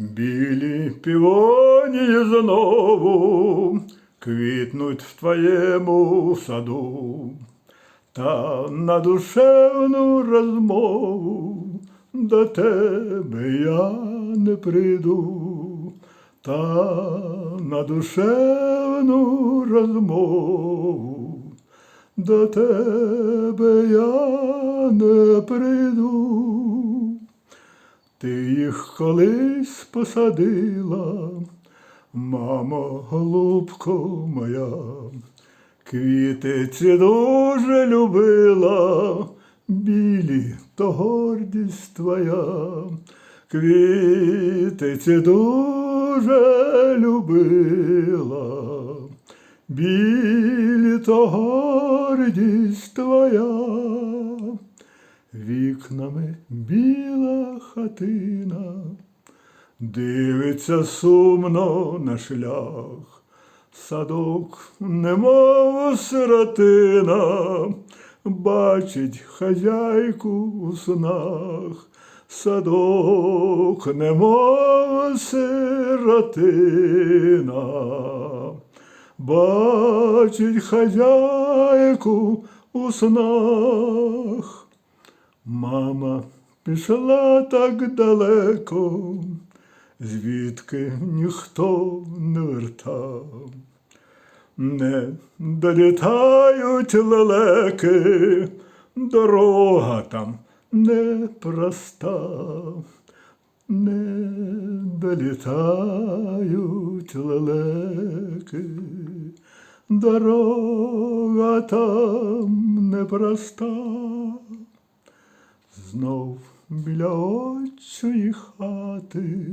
Білі півонії знову квітнуть в твоєму саду, та на душевну розмову до тебе я не прийду, та на душевну розмову до тебе я не прийду. Ти їх колись посадила, мамо, голубко моя, квіти ці дуже любила, білі то гордість твоя, квіти ці дуже любила, білі то гордість твоя. Вікнами біла хатина, дивиться сумно на шлях, садок, немов сиротина, бачить хазяйку у снах, садок, немов сиротина, бачить хазяйку у снах. Мама пішла так далеко, звідки ніхто не вертав. Не долітають лелеки, дорога там непроста, не долітають лелеки, дорога там непроста. Знов біля отчої хати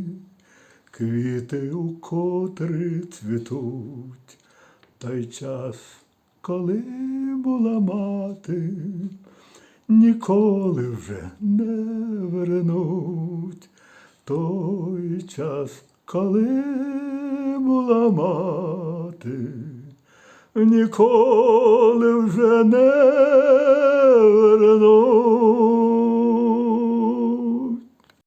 квіти у котрі цвітуть, той час, коли була мати, ніколи вже не вернуть. Той час, коли була мати, ніколи вже не.